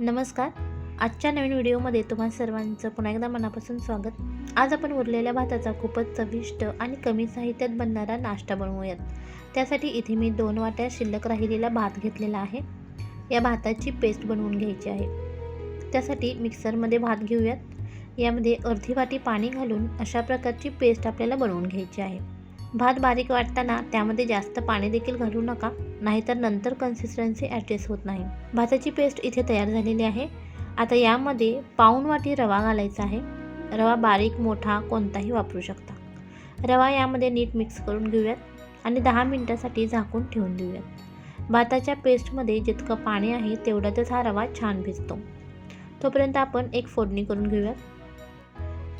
नमस्कार. आजच्या नवीन व्हिडिओमध्ये तुम्हा सर्वांचं पुन्हा एकदा मनापासून स्वागत. आज आपण उरलेल्या भाताचा खूपच चविष्ट आणि कमी साहित्यात बनणारा नाश्ता बनवूयात. त्यासाठी इथे मी दोन वाट्या शिल्लक राहिलेला भात घेतलेला आहे. या भाताची पेस्ट बनवून घ्यायची आहे. त्यासाठी मिक्सरमध्ये भात घेऊयात. यामध्ये अर्धी वाटी पाणी घालून अशा प्रकारची पेस्ट आपल्याला बनवून घ्यायची आहे. भात बारीक वाटताना त्यामध्ये जास्त पाणी देखील घालू नका नाहीतर नंतर कन्सिस्टन्सी ॲडजस्ट होत नाही. भाताची पेस्ट इथे तयार झालेली आहे. आता यामध्ये पाऊण वाटी रवा घालायचा आहे. रवा बारीक मोठा कोणताही वापरू शकता. रवा यामध्ये नीट मिक्स करून घेऊयात आणि दहा मिनटासाठी झाकून ठेवून देऊयात. भाताच्या पेस्टमध्ये जितकं पाणी आहे तेवढ्यातच हा रवा छान भिजतो. तोपर्यंत आपण एक फोडणी करून घेऊयात.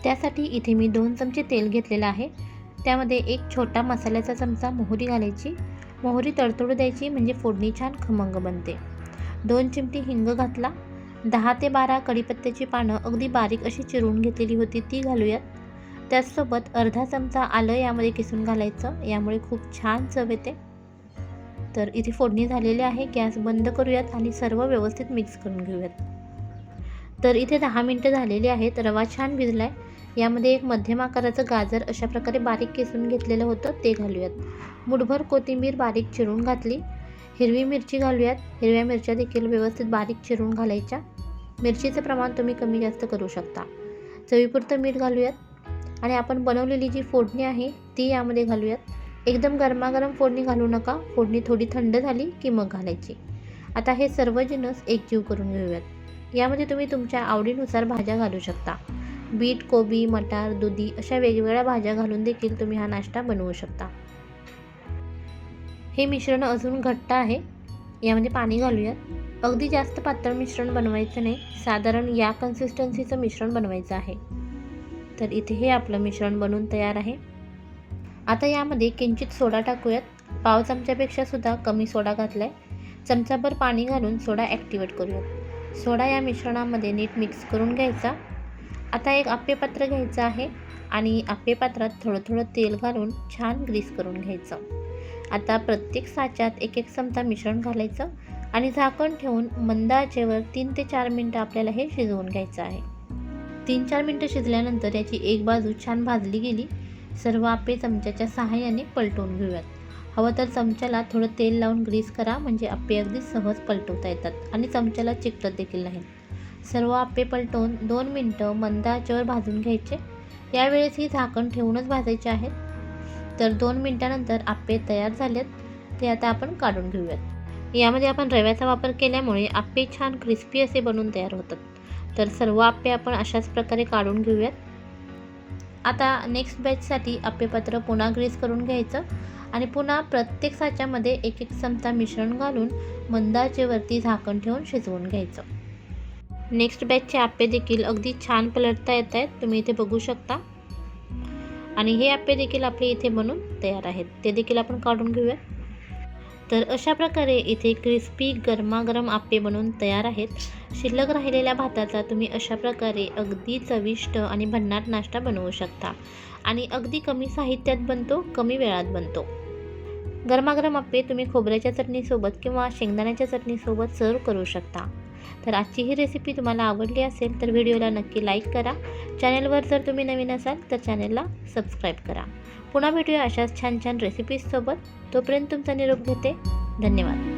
त्यासाठी इथे मी दोन चमचे तेल घेतलेलं आहे. त्यामध्ये एक छोटा मसाल्याचा चमचा मोहरी घालायची. मोहरी तडतडू द्यायची म्हणजे फोडणी छान खमंग बनते. दोन चिमटी हिंग घातला. दहा ते बारा कढीपत्त्याची पानं अगदी बारीक अशी चिरून घेतलेली होती ती घालूयात. त्याचसोबत अर्धा चमचा आलं यामध्ये किसून घालायचं. यामुळे खूप छान चव येते. तर इथे फोडणी झालेली आहे. गॅस बंद करूयात आणि सर्व व्यवस्थित मिक्स करून घेऊयात. तर इथे दहा मिनटं झालेली आहेत. रवा छान भिजला आहे यामध्ये एक मध्यम आकाराचं गाजर अशा प्रकारे बारीक किसून घेतलेलं होतं ते घालूयात. मुठभर कोथिंबीर बारीक चिरून घातली. हिरवी मिरची घालूयात. हिरव्या मिरच्या देखील व्यवस्थित बारीक चिरून घालायच्या. मिरचीचं प्रमाण तुम्ही कमी जास्त करू शकता. चवीपुरतं मीठ घालूयात. आणि आपण बनवलेली जी फोडणी आहे ती यामध्ये घालूयात. एकदम गरमागरम फोडणी घालू नका. फोडणी थोडी थंड झाली की मग घालायची. आता हे सर्व जिनस एकजीव करून घेऊयात. यामध्ये तुम्ही तुमच्या आवडीनुसार भाज्या घालू शकता. बीट कोबी मटार दुधी अशा वेगवेगळ्या भाज्या घालून देखील तुम्ही हा नाश्ता बनवू शकता. हे मिश्रण अजून घट्ट आहे. यामध्ये पाणी घालूयात. अगदी जास्त पातळ मिश्रण बनवायचं नाही. साधारण या कन्सिस्टन्सीचं मिश्रण बनवायचं आहे. तर इथे हे आपलं मिश्रण बनवून तयार आहे. आता यामध्ये किंचित सोडा टाकूयात. पाव चमच्यापेक्षा सुद्धा कमी सोडा घातला आहे चमचाभर पाणी घालून सोडा ॲक्टिवेट करूयात. सोडा या मिश्रणामध्ये नीट मिक्स करून घ्यायचा. आता एक आप्पेपात्र घ्यायचं आहे आणि आप्पेपात्रात थोडं थोडं तेल घालून छान ग्रीस करून घ्यायचं. आता प्रत्येक साच्यात एक एक चमचा मिश्रण घालायचं आणि झाकण ठेवून मंद आचेवर तीन ते चार मिनटं आपल्याला हे शिजवून घ्यायचं आहे. तीन चार मिनटं शिजल्यानंतर याची एक बाजू छान भाजली गेली. सर्व आप्पे चमच्याच्या सहाय्याने पलटवून घेऊयात. हवं तर चमच्याला थोडं तेल लावून ग्रीस करा म्हणजे आप्पे अगदी सहज पलटवता येतात आणि चमच्याला चिकटत देखील नाही सर्व आपे पलटवून दोन मिनटं मंद आचेवर भाजून घ्यायचे यावेळेस ही झाकण ठेवूनच भाजायचे आहेत. तर दोन मिनटानंतर आप्पे तयार झालेत ते आता आपण काढून घेऊयात. यामध्ये आपण रव्याचा वापर केल्यामुळे आप्पे छान क्रिस्पी असे बनवून तयार होतात. तर सर्व आप्पे आपण अशाच प्रकारे काढून घेऊयात. आता नेक्स्ट बॅचसाठी आप्पेपात्र पुन्हा ग्रीस करून घ्यायचं आणि पुन्हा प्रत्येक साच्यामध्ये एक एक चमचा मिश्रण घालून मंदाचेवरती झाकण ठेवून शिजवून घ्यायचं. नेक्स्ट बॅचचे आप्पे देखील अगदी छान पलटता येत आहेत. तुम्ही इथे बघू शकता. आणि हे आप्पे देखील आपले इथे बनून तयार आहेत. ते देखील आपण काढून घेऊया तर अशा प्रकारे इथे क्रिस्पी गरमागरम आप्पे बनवून तयार आहेत. शिल्लक राहिलेल्या भाताचा तुम्ही अशा प्रकारे अगदी चविष्ट आणि भन्नाट नाश्ता बनवू शकता. आणि अगदी कमी साहित्यात बनतो कमी वेळात बनतो. गरमागरम आप्पे तुम्ही खोबऱ्याच्या चटणीसोबत किंवा शेंगदाण्याच्या चटणीसोबत सर्व करू शकता. तर आजची ही रेसिपी तुम्हाला आवडली असेल तर व्हिडिओला नक्की लाईक करा. चॅनेलवर जर तुम्ही नवीन असाल तर चॅनेलला सबस्क्राईब करा. पुन्हा भेटूया अशाच छान छान रेसिपीजसोबत तोपर्यंत तुमचा निरोप घेते. धन्यवाद.